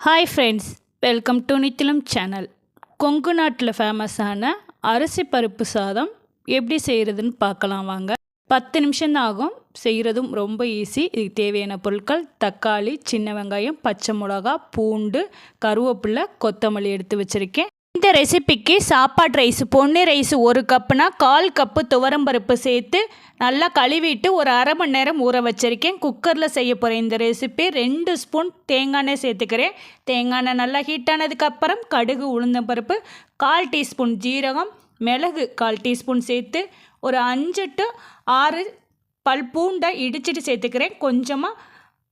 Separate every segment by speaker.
Speaker 1: Hi friends welcome to Nithilam channel Kongu நாட்டில் ஃபேமஸான அரிசி பருப்பு சாதம் எப்படி செய்கிறதுன்னு பார்க்கலாம் வாங்க. பத்து நிமிஷம்தான் ஆகும். செய்கிறதும் ரொம்ப ஈஸி இதுக்கு தேவையான பொருட்கள் தக்காளி சின்ன வெங்காயம் பச்சை மிளகா பூண்டு கருவேப்பிலை கொத்தமல்லி எடுத்து வச்சுருக்கேன். இந்த ரெசிபிக்கு சாப்பாடு ரைஸ் பொன்னி ரைஸ் ஒரு கப்புனா கால் கப்பு துவரம்பருப்பு சேர்த்து நல்லா கழுவிட்டு ஒரு அரை மணி நேரம் ஊற வச்சுருக்கேன். குக்கரில் செய்ய போகிறேன் இந்த ரெசிபி ரெண்டு ஸ்பூன் தேங்காய் எண்ணெய் சேர்த்துக்கிறேன். தேங்காய் எண்ணெய் நல்லா ஹீட் ஆனதுக்கப்புறம் கடுகு உளுந்தம்பருப்பு கால் டீஸ்பூன் ஜீரகம் மிளகு கால் டீஸ்பூன் சேர்த்து ஒரு அஞ்சு டு ஆறு பல் பூண்டை இடிச்சிட்டு சேர்த்துக்கிறேன். கொஞ்சமாக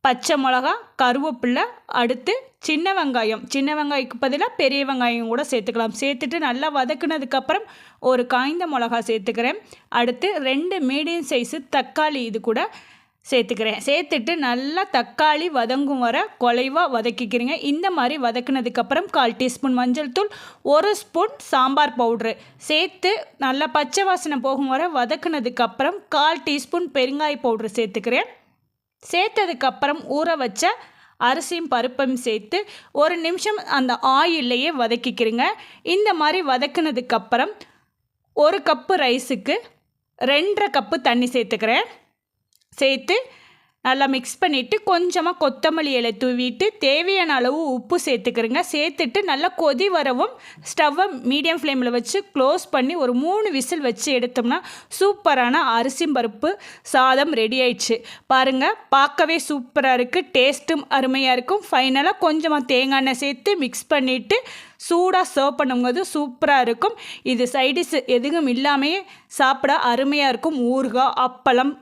Speaker 1: பச்சை மிளகா கருவேப்பில்லை அடுத்து சின்ன வெங்காயம். சின்ன வெங்காயத்துக்கு பதிலாக பெரிய வெங்காயம் கூட சேர்த்துக்கலாம். சேர்த்துட்டு நல்லா வதக்குனதுக்கப்புறம் ஒரு காய்ந்த மிளகா சேர்த்துக்கிறேன். அடுத்து ரெண்டு மீடியம் சைஸு தக்காளி இது கூட சேர்த்துக்கிறேன். சேர்த்துட்டு நல்லா தக்காளி வதங்கும் வர குலைவாக வதக்கிக்கிறீங்க. இந்த மாதிரி வதக்குனதுக்கப்புறம் கால் டீஸ்பூன் மஞ்சள் தூள் ஒரு ஸ்பூன் சாம்பார் பவுட்ரு. சேர்த்து நல்லா பச்சை வாசனை போகும் வர வதக்குனதுக்கப்புறம் கால் டீஸ்பூன் பெருங்காய பவுட்ரு சேர்த்துக்கிறேன். சேர்த்ததுக்கப்புறம் ஊற வச்ச அரிசியும் பருப்பையும் சேர்த்து ஒரு நிமிஷம் அந்த ஆயிலையே வதக்கிக்கிறீங்க. இந்த மாதிரி வதக்குனதுக்கப்புறம் ஒரு கப்பு ரைஸுக்கு ரெண்டரை கப்பு தண்ணி சேர்த்துக்கிறேன். சேர்த்து நல்லா மிக்ஸ் பண்ணிவிட்டு கொஞ்சமாக கொத்தமல்லி இலை தூவிட்டு தேவையான அளவு உப்பு சேர்த்துக்கிறேங்க. சேர்த்துட்டு நல்லா கொதி வரவும் ஸ்டவ்வை மீடியம் ஃப்ளேமில் வச்சு க்ளோஸ் பண்ணி ஒரு மூணு விசில் வச்சு எடுத்தோம்னா சூப்பரான அரிசி பருப்பு சாதம் ரெடி ஆயிடுச்சு. பாருங்கள் பார்க்கவே சூப்பராக இருக்குது டேஸ்ட்டும் அருமையாக இருக்கும். ஃபைனலாக கொஞ்சமாக தேங்காய் எண்ணெய் சேர்த்து மிக்ஸ் பண்ணிவிட்டு சூடாக சர்வ் பண்ணும்போது சூப்பராக இருக்கும். இது சைடிஷ் எதுவும் இல்லாமையே சாப்பிட அருமையாக இருக்கும். ஊறுகாய் அப்பளம்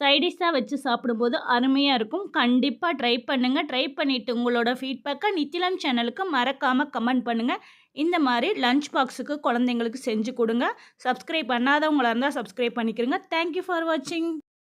Speaker 1: சைடிஷாக வச்சு சாப்பிடும்போது அருமையாக இருக்கும். கண்டிப்பாக ட்ரை பண்ணுங்கள் ட்ரை பண்ணிவிட்டு உங்களோட ஃபீட்பேக்கை நித்திலம் சேனலுக்கு மறக்காமல் கமெண்ட் பண்ணுங்கள் இந்த மாதிரி லஞ்ச் பாக்ஸுக்கு குழந்தைங்களுக்கு செஞ்சு கொடுங்க. சப்ஸ்கிரைப் பண்ணாதவங்களாக இருந்தால் சப்ஸ்கிரைப் பண்ணிக்கிறங்க தேங்க்யூ ஃபார் வாட்சிங்